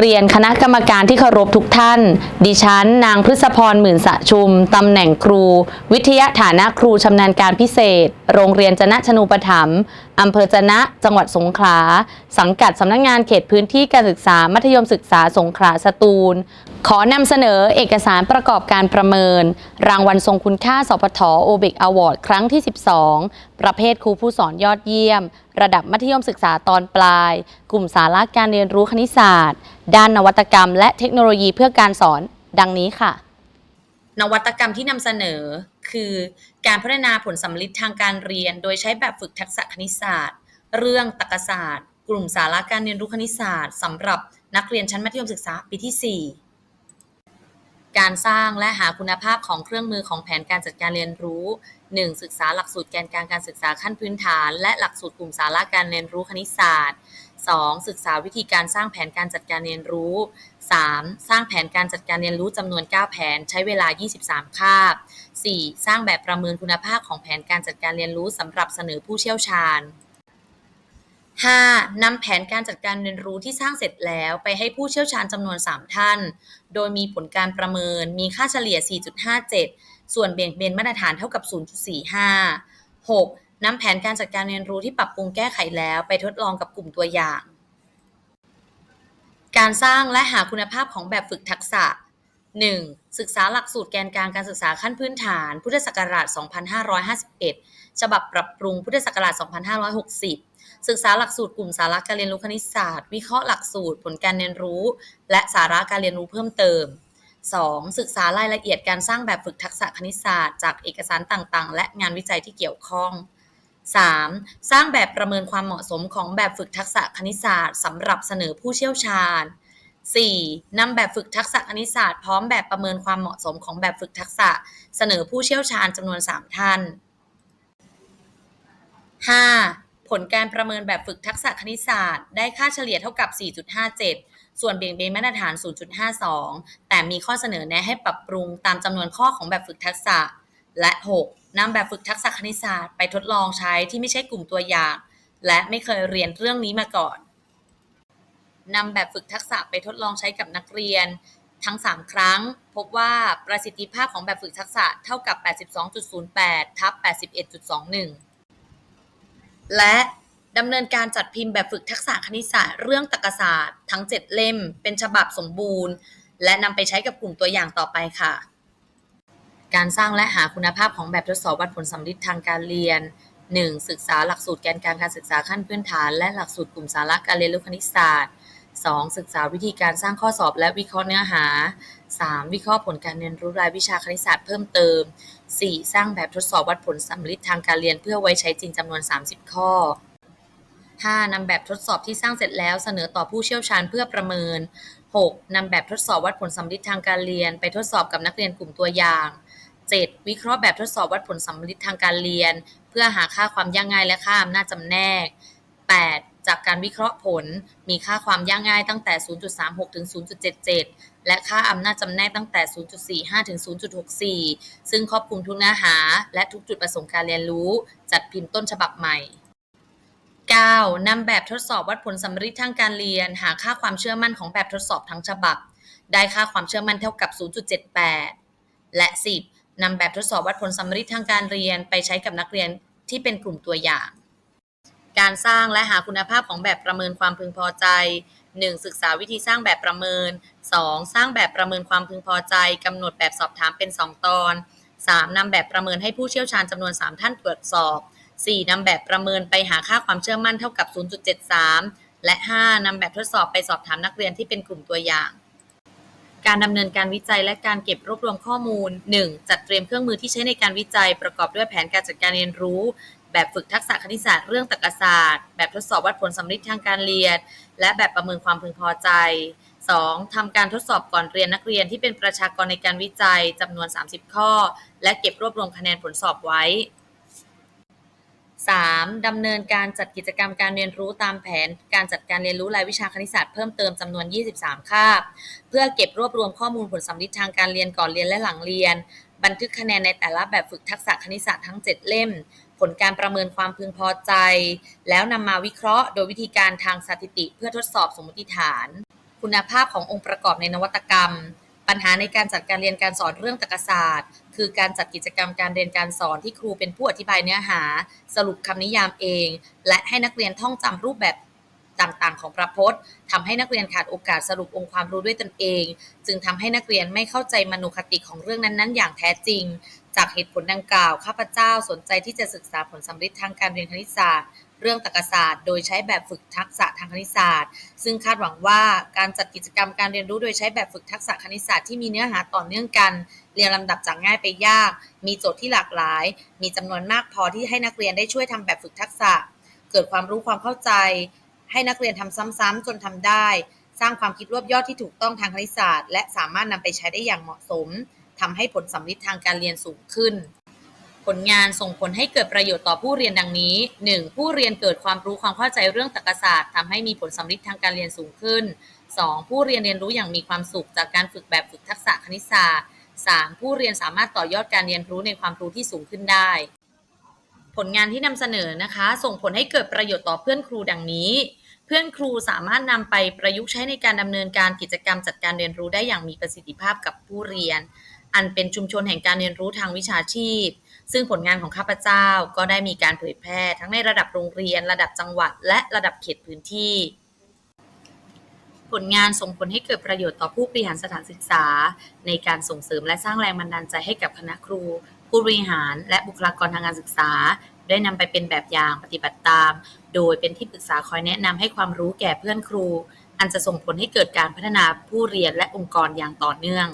เรียนคณะกรรมการที่เคารพทุกท่าน ดิฉัน นางพฤษพรหมื่นสะชุม ตำแหน่งครู วิทยาฐานะครูชำนาญการพิเศษ โรงเรียนจนะชนูปถัมภ์อำเภอจนะ จังหวัดสงขลา สังกัดสำนักงานเขตพื้นที่การศึกษา มัธยมศึกษาสงขลาสตูล ขอนำเสนอเอกสารประกอบการประเมิน รางวัลทรงคุณค่าสพทโอเบกอวอร์ดครั้งที่ 12 ประเภทครูผู้สอนยอดเยี่ยม ระดับมัธยมศึกษาตอนปลาย ลุ่มสาระการเรียนรู้คณิตศาสตร์ ด้านนวัตกรรม และเทคโนโลยีเพื่อการสอนดังนี้ค่ะ นวัตกรรมที่นำเสนอคือการพัฒนาผลสัมฤทธิ์ทางการเรียน โดยใช้แบบฝึกทักษะคณิตศาสตร์ เรื่องตรรกศาสตร์ กลุ่มสาระการเรียนรู้คณิตศาสตร์สำหรับนักเรียนชั้นมัธยมศึกษาปีที่ 4 การสร้างและหาคุณภาพของเครื่องมือของแผนการจัดการเรียนรู้ 1. ศึกษาหลักสูตรแกนกลางการศึกษาขั้นพื้นฐาน และหลักสูตรกลุ่มสาระการเรียนรู้คณิตศาสตร์ 2. ศึกษาวิธีการสร้างแผนการจัดการเรียนรู้ 3. สร้างแผนการจัดการเรียนรู้จำนวน 9 แผนใช้เวลา 23 คาบ 4. สร้างแบบประเมินคุณภาพของแผนการจัดการเรียนรู้สำหรับเสนอผู้เชี่ยวชาญ 5. นำแผนการจัดการเรียนรู้ที่สร้างเสร็จแล้วไปให้ผู้เชี่ยวชาญจำนวน 3 ท่าน โดยมีผลการประเมินมีค่าเฉลี่ย 4.57 ส่วนเบี่ยงเบนมาตรฐานเท่ากับ 0.45 6. นำแผนการจัดการเรียนรู้ที่ปรับปรุงแก้ไขแล้วไปทดลองกับกลุ่มตัวอย่าง การสร้างและหาคุณภาพของแบบฝึกทักษะ 1. ศึกษาหลักสูตรแกนกลางการศึกษาขั้นพื้นฐาน พุทธศักราช 2551 ฉบับปรับปรุงพุทธศักราช 2560 ศึกษาหลักสูตรกลุ่มสาระการเรียนรู้คณิตศาสตร์ วิเคราะห์หลักสูตรผลการเรียนรู้ และสาระการเรียนรู้เพิ่มเติม 2. ศึกษารายละเอียดการสร้างแบบฝึกทักษะคณิตศาสตร์ จากเอกสารต่างๆ และงานวิจัยที่เกี่ยวข้อง 3. สร้างแบบประเมินความเหมาะสมของแบบฝึกทักษะคณิตศาสตร์สำหรับเสนอผู้เชี่ยวชาญ 4. นำแบบฝึกทักษะคณิตศาสตร์พร้อมแบบประเมินความเหมาะสมของแบบฝึกทักษะ เสนอผู้เชี่ยวชาญจำนวน 3 ท่าน 5. ผลการประเมินแบบฝึกทักษะคณิตศาสตร์ ได้ค่าเฉลี่ยเท่ากับ 4.57 ส่วนเบี่ยงเบนมาตรฐาน 0.52 แต่มีข้อเสนอแนะให้ปรับปรุงตามจำนวนข้อของแบบฝึกทักษะ และ 6. นำแบบฝึกทักษะคณิตศาสตร์ไปทดลองใช้ที่ไม่ใช่กลุ่มตัวอย่าง และไม่เคยเรียนเรื่องนี้มาก่อนนำแบบฝึกทักษะไปทดลองใช้กับนักเรียน ทั้ง 3 ครั้ง พบว่าประสิทธิภาพของแบบฝึกทักษะเท่ากับ 82.08 ทับ 81.21 และดำเนินการจัดพิมพ์แบบฝึกทักษะคณิตศาสตร์เรื่องตรรกศาสตร์ทั้ง 7 เล่ม เป็นฉบับสมบูรณ์ และนำไปใช้กับกลุ่มตัวอย่างต่อไปค่ะ การสร้างและหาคุณภาพของแบบทดสอบวัดผลสัมฤทธิ์ทางการเรียน 1. ศึกษาหลักสูตรแกนกลางการศึกษาขั้นพื้นฐาน และหลักสูตรกลุ่มสาระการเรียนรู้คณิตศาสตร์ 2. ศึกษาวิธีการสร้างข้อสอบและวิเคราะห์เนื้อหา 3. วิเคราะห์ผลการเรียนรู้รายวิชาคณิตศาสตร์เพิ่มเติม 4. สร้างแบบทดสอบวัดผลสัมฤทธิ์ทางการเรียนเพื่อไว้ใช้จริงจำนวน 30 ข้อ 5. นำแบบทดสอบที่สร้างเสร็จแล้วเสนอต่อผู้เชี่ยวชาญเพื่อประเมิน 6. นำแบบทดสอบวัดผลสัมฤทธิ์ทางการเรียน ไปทดสอบกับนักเรียนกลุ่มตัวอย่าง 7. วิเคราะห์แบบทดสอบวัดผลสัมฤทธิ์ทางการเรียน เพื่อหาค่าความยากง่ายและค่าอำนาจจำแนก 8. จากการวิเคราะห์ผลมีค่าความยากง่ายตั้งแต่ 0.36 ถึง 0.77 และค่าอำนาจจำแนกตั้งแต่ 0.45 ถึง 0.64 ซึ่งครอบคลุมทุกเนื้อหา และทุกจุดประสงค์การเรียนรู้ จัดพิมพ์ต้นฉบับใหม่ 9. นำแบบทดสอบวัดผลสัมฤทธิ์ทางการเรียน หาค่าความเชื่อมั่นของแบบทดสอบทั้งฉบับ ได้ค่าความเชื่อมั่นเท่ากับ 0.78 และ 10. นำแบบทดสอบวัดผลสัมฤทธิ์ทางการเรียนไปใช้กับนักเรียนที่เป็นกลุ่มตัวอย่าง การสร้างและหาคุณภาพของแบบประเมินความพึงพอใจ 1. ศึกษาวิธีสร้างแบบประเมิน 2. สร้างแบบประเมินความพึงพอใจกำหนดแบบสอบถามเป็น 2 ตอน 3. นำแบบประเมินให้ผู้เชี่ยวชาญจำนวน 3 ท่านตรวจสอบ 4. นำแบบประเมินไปหาค่าความเชื่อมั่นเท่ากับ 0.73 และ 5. นำแบบทดสอบไปสอบถามนักเรียนที่เป็นกลุ่มตัวอย่าง การดำเนินการวิจัยและการเก็บรวบรวมข้อมูล 1. จัดเตรียมเครื่องมือที่ใช้ในการวิจัย ประกอบด้วยแผนการจัดการเรียนรู้ แบบฝึกทักษะคณิตศาสตร์เรื่องตรรกศาสตร์ แบบทดสอบวัดผลสัมฤทธิ์ทางการเรียน และแบบประเมินความพึงพอใจ 2. ทำการทดสอบก่อนเรียนนักเรียนที่เป็นประชากรในการวิจัยจำนวน 30 ข้อ และเก็บรวบรวมคะแนนผลสอบไว้ 3. ดำเนินการจัดกิจกรรมการเรียนรู้ตามแผน การจัดการเรียนรู้รายวิชาคณิตศาสตร์เพิ่มเติมจำนวน 23 คาบ เพื่อเก็บรวบรวมข้อมูลผลสัมฤทธิ์ทางการเรียนก่อนเรียนและหลังเรียน บันทึกคะแนนในแต่ละแบบฝึกทักษะคณิตศาสตร์ทั้ง 7 เล่ม ผลการประเมินความพึงพอใจ แล้วนำมาวิเคราะห์โดยวิธีการทางสถิติ เพื่อทดสอบสมมติฐาน คุคุณภาพขององค์ประกอบในนวัตกรรม ปัญหาในการจัดการเรียนการสอนเรื่องตรรกศาสตร์ คือการจัดกิจกรรมการเรียนการสอนที่ครูเป็นผู้อธิบายเนื้อหา สรุปคำนิยามเอง และให้นักเรียนท่องจำรูปแบบต่างๆ ของประพจน์ทำให้นักเรียนขาดโอกาสสรุปองค์ความรู้ด้วยตนเอง จึงทำให้นักเรียนไม่เข้าใจมโนคติของเรื่องนั้นๆ อย่างแท้จริง จากเหตุผลดังกล่าว ข้าพเจ้าสนใจที่จะศึกษาผลสำฤทธิ์ทางการเรียนคณิตศาสตร์ เรื่องตรรกศาสตร์ โดยใช้แบบฝึกทักษะทางคณิตศาสตร์ ซึ่งคาดหวังว่าการจัดกิจกรรมการเรียนรู้โดยใช้แบบฝึกทักษะคณิตศาสตร์ที่มีเนื้อหาต่อเนื่องกัน เรียงลำดับจากง่ายไปยาก มีโจทย์ที่หลากหลาย มีจำนวนมากพอที่ให้นักเรียนได้ช่วยทำแบบฝึกทักษะ เกิดความรู้ความเข้าใจ ให้นักเรียนทำซ้ำๆจนทำได้ สร้างความคิดรวบยอดที่ถูกต้องทางคณิตศาสตร์ และสามารถนำไปใช้ได้อย่างเหมาะสมทำให้ผลสำลิดทางการเรียนสูงขึ้น ผลงานส่งผลให้เกิดประโยชน์ต่อผู้เรียนดังนี้ 1. ผู้เรียนเกิดความรู้ความเข้าใจเรื่องตรรกศาสตร์ทำให้มีผลสำลิดทางการเรียนสูงขึ้น 2. ผู้เรียนเรียนรู้อย่างมีความสุขจากการฝึกแบบฝึกทักษะคณิตศาสตร์ 3. ผู้เรียนสามารถต่อยอดการเรียนรู้ในความรู้ที่สูงขึ้นได้ ผลงานที่นำเสนอนะคะ ส่งผลให้เกิดประโยชน์ต่อเพื่อนครูดังนี้ เพื่อนครูสามารถนำไปประยุกต์ใช้ในการดำเนินการกิจกรรมจัดการเรียนรู้ได้อย่างมีประสิทธิภาพกับผู้เรียน อันเป็นชุมชนแห่งการเรียนรู้ทางวิชาชีพ ซึ่งผลงานของข้าพเจ้าก็ได้มีการเผยแพร่ทั้งในระดับโรงเรียน ระดับจังหวัด และระดับเขตพื้นที่ ผลงานส่งผลให้เกิดประโยชน์ต่อผู้บริหารสถานศึกษา ในการส่งเสริมและสร้างแรงบันดาลใจให้กับคณะครู ผู้บริหารและบุคลากรทางการศึกษา ได้นำไปเป็นแบบอย่างปฏิบัติตาม โดยเป็นที่ปรึกษาคอยแนะนำให้ความรู้แก่เพื่อนครู อันจะส่งผลให้เกิดการพัฒนาผู้เรียนและองค์กรอย่างต่อเนื่อง